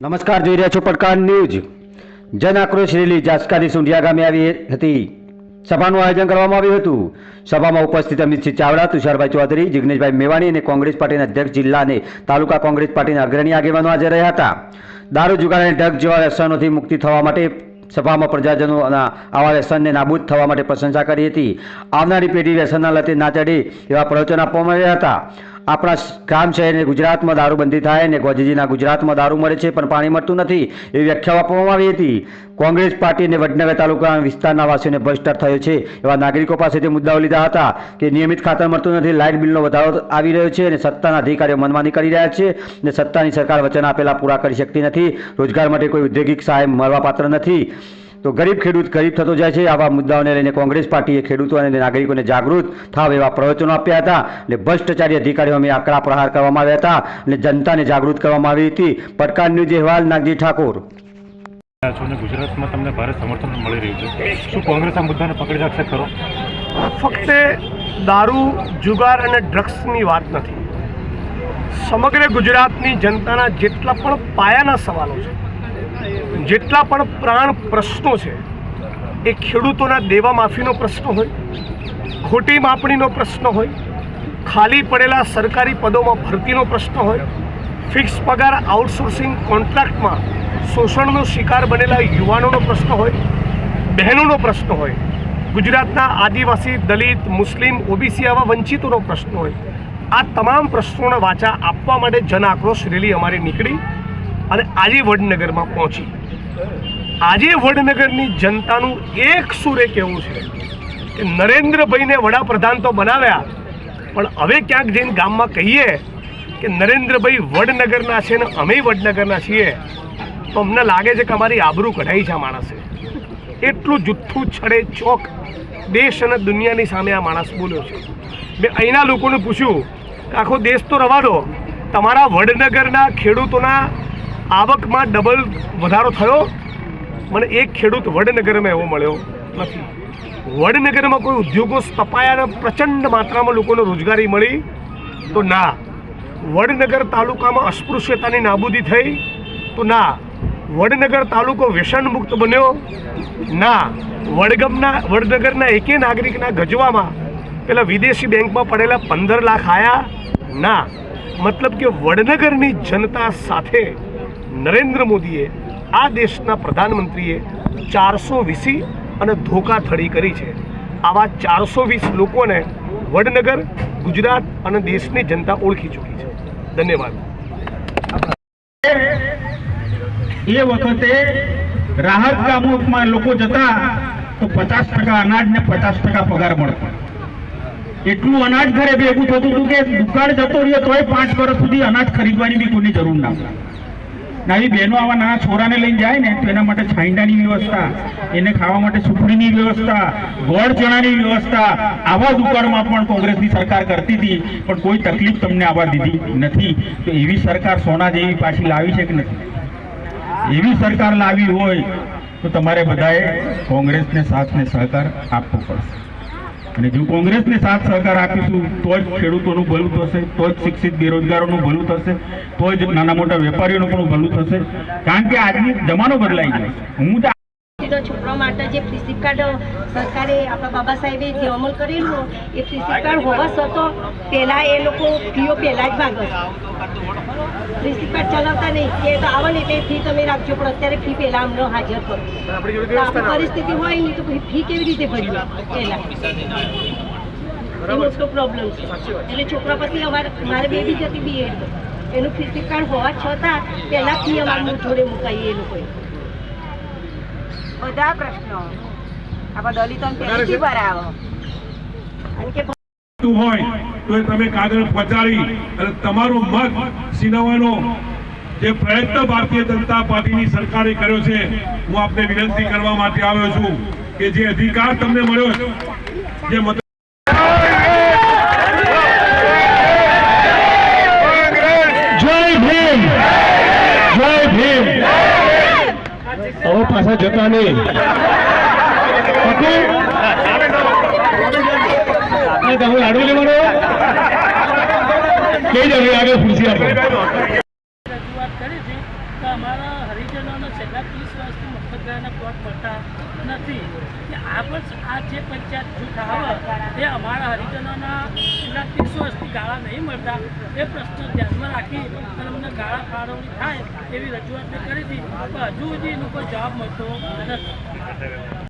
નમસ્કાર, જોઈ રહ્યા છો પડકાર ન્યૂઝ. જન આક્રોશ રેલી જાસકાની સુંઢિયા ગામે આવી હતી. સભાનું આયોજન કરવામાં આવ્યું હતું. સભામાં ઉપસ્થિત અમિતસિંહ ચાવડા, તુષારભાઈ ચૌધરી, જિગ્નેશભાઈ મેવાણી અને કોંગ્રેસ પાર્ટીના અધ્યક્ષ જિલ્લા અને તાલુકા કોંગ્રેસ પાર્ટીના અગ્રણી આગેવાનો હાજર રહ્યા હતા. દારૂ જુગાર અને ડગ જેવા વ્યસનોથી મુક્તિ થવા માટે સભામાં પ્રજાજનોના આવા વ્યસનને નાબૂદ થવા માટે પ્રશંસા કરી હતી. આવનારી પેઢી વ્યસનના લતે ના ચડે એવા પ્રવચન આપવામાં આવ્યા હતા. આપણા ગામ છે અને ગુજરાતમાં દારૂબંધી થાય અને ગોજીજીના ગુજરાતમાં દારૂ મળે છે, પણ પાણી મળતું નથી, એવી વ્યાખ્યાઓ આપવામાં આવી હતી. કોંગ્રેસ પાર્ટી અને વડનગર તાલુકાના વિસ્તારના વાસીઓને ભ્રષ્ટાર થયો છે, એવા નાગરિકો પાસેથી મુદ્દાઓ લીધા હતા કે નિયમિત ખાતર મળતું નથી, લાઇટ બિલનો વધારો આવી રહ્યો છે અને સત્તાના અધિકારીઓ મનમાની કરી રહ્યા છે અને સત્તાની સરકાર વચન આપેલા પૂરા કરી શકતી નથી, રોજગાર માટે કોઈ ઔદ્યોગિક સહાય મળવાપાત્ર નથી. તો ગરીબ ખેડૂત ગરીબ થતો જાય છે. આવા મુદ્દાઓને લઈને કોંગ્રેસ પાર્ટીએ ખેડૂતો અને નાગરિકોને જાગૃત થાવ એવા પ્રવચનો આપ્યા હતા અને ભ્રષ્ટાચારી અધિકારીઓ અમે આકરા પ્રહાર કરવામાં આવ્યા હતા અને જનતાને જાગૃત કરવામાં આવી હતી. પડકાર ન્યૂઝ અહેવાલ નાગજી ઠાકોર. છો ગુજરાતમાં તમને ભારે સમર્થન મળી રહ્યું છે. શું કોંગ્રેસ આ મુદ્દાને પકડી રાખશે? ખરો ફક્ત દારૂ જુગાર અને ડ્રગ્સની વાત નથી. સમગ્ર ગુજરાતની જનતાના જેટલા પણ પાયાના સવાલો છે જેટલા પણ પ્રાણ પ્રશ્નો છે, એ ખેડૂતોના દેવા માફીનો પ્રશ્ન હોય, ખોટી માપણીનો પ્રશ્ન હોય, ખાલી પડેલા સરકારી પદોમાં ભરતીનો પ્રશ્ન હોય, ફિક્સ પગાર આઉટસોર્સિંગ કોન્ટ્રાક્ટમાં શોષણનો શિકાર બનેલા યુવાનોનો પ્રશ્ન હોય, બહેનોનો પ્રશ્ન હોય, ગુજરાતના આદિવાસી, દલિત, મુસ્લિમ, ઓબીસી આવા વંચિતોનો પ્રશ્ન હોય, આ તમામ પ્રશ્નોને વાચા આપવા માટે જન આક્રોશ રેલી અમારી નીકળી. અને આજે વડનગરમાં પહોંચી. આજે વડનગરની જનતાનું એક સુરે કહેવું છે કે નરેન્દ્રભાઈને વડાપ્રધાન તો બનાવ્યા, પણ હવે ક્યાંક જઈને ગામમાં કહીએ કે નરેન્દ્રભાઈ વડનગરના છે ને અમે વડનગરના છીએ, તો અમને લાગે છે કે અમારી આબરૂ કઢાઈ છે આ માણસે. એટલું જુઠ્ઠું છડે ચોક દેશ અને દુનિયાની સામે આ માણસ બોલ્યો છે. મેં અહીંના લોકોને પૂછ્યું કે આખો દેશ તો રવા દો, તમારા વડનગરના ખેડૂતોના આવકમાં ડબલ વધારો થયો. મને એક ખેડૂત વડનગરમાં એવો મળ્યો નથી. વડનગરમાં કોઈ ઉદ્યોગો સ્થપાયા પ્રચંડ માત્રામાં લોકોને રોજગારી મળી. તો ના, વડનગર તાલુકામાં અસ્પૃશ્યતાની નાબૂદી થઈ. તો ના, વડનગર તાલુકો વ્યસનમુક્ત બન્યો. ના, વડગમના, વડનગરના એકે નાગરિકના ગજવામાં પેલા વિદેશી બેંકમાં પડેલા પંદર લાખ આયા. ના, મતલબ કે વડનગરની જનતા સાથે નરેન્દ્ર મોદીએ આ દેશના પ્રધાનમંત્રીએ ચારસો વીસી અને ધોકાથડી કરી છે. આવા ચારસો વીસ લોકોને વડનગર, ગુજરાત અને દેશની જનતા ઓળખી ચૂકી છે. ધન્યવાદ. એ વખતે રાહત કામોમાં લોકો જતા તો પચાસ ટકા અનાજ ને પચાસ ટકા પગાર મળતો. એટલું અનાજ ઘરે ભેગું થતું હતું કે દુકાળ જતો રહ્યો તોય પાંચ વર્ષ સુધી અનાજ ખરીદવાની બી કોઈની જરૂર ના પડે. ને આવી બહેનો આવા નાના છોરાને લઈને જાય ને, તો એના માટે છાંયડાની વ્યવસ્થા, એને ખાવા માટે સુખડીની વ્યવસ્થા, ગોળ ચણાની વ્યવસ્થા, આવા દુકાળમાં પણ કોંગ્રેસની સરકાર કરતી હતી, પણ કોઈ તકલીફ તમને આવવા દીધી નથી તો એવી સરકાર સોના જેવી પાછી લાવી છે કે નથી એવી સરકાર લાવી હોય, તો તમારે બધાએ કોંગ્રેસને સાથને સહકાર આપવો પડશે અને જો કોંગ્રેસને સાથ સહકાર આપીશું, તો જ ખેડૂતોનું ભલું થશે, તો જ શિક્ષિત બેરોજગારોનું ભલું થશે, તો જ નાના મોટા વેપારીઓનું પણ ભલું થશે. કારણ કે આજની જમાનો બદલાઈ ગયો હું તો છોકરા માટે જે ફ્રી કાર્ડ સરકારે આપણા બાબા સાહેબે જે અમલ કરેલું એ ફ્રી હોવા છતાં પહેલાં એ લોકો ફીઓ પહેલાં જ ભાગે ફ્રી કાર્ડ ચલાવતા નહીં. કે તો આવો ને એટલે ફી તમે રાખજો પણ અત્યારે ફી પહેલાં અમને હાજર કરો. આપણી પરિસ્થિતિ હોય નહીં તો પછી ફી કેવી રીતે ભરી? પહેલાં. મોટો પ્રોબ્લેમ છે. એટલે છોકરા પછી અમારે મારે બેબી જતી બી એનું ફિઝિક કાર્ડ હોવા છતાં પહેલાં ફી અમારી જોડે મુકાઈએ એ લોકોએ. બધા પ્રશ્નો. આપણા દલિતો ભરાવો. કારણ કે તું હોય. તો એ તમે કાગળ પચાડી અને તમારું મત સિનવવાનો જે પ્રયત્ન ભારતીય જનતા પાર્ટીની સરકારે કર્યો છે હું આપને વિનંતી કરવા માટે આવ્યો છું કે જે અધિકાર તમને મળ્યો છે જે મત જય ભીમ! જય ભીમ! હવે પાછા જતા નહીં. તમે લાડુ લેવાનો દે આગળ ખુરશી આપો? રજૂઆત કરી હતી કે અમારા હરિજનોને છેલ્લા ત્રીસ વર્ષથી મફત ગાળાના પ્લોટ મળતા નથી. કે આ પણ આ જે પંચાયત જૂથ આવે એ અમારા હરિજનોના છેલ્લા ત્રીસ વર્ષથી ગાળા નહીં મળતા. એ પ્રશ્ન ધ્યાનમાં રાખી અને અમને ગાળા ફાળવણી થાય એવી રજૂઆત મેં કરી હતી. પણ હજુ સુધી એનો કોઈ જવાબ મળતો નથી.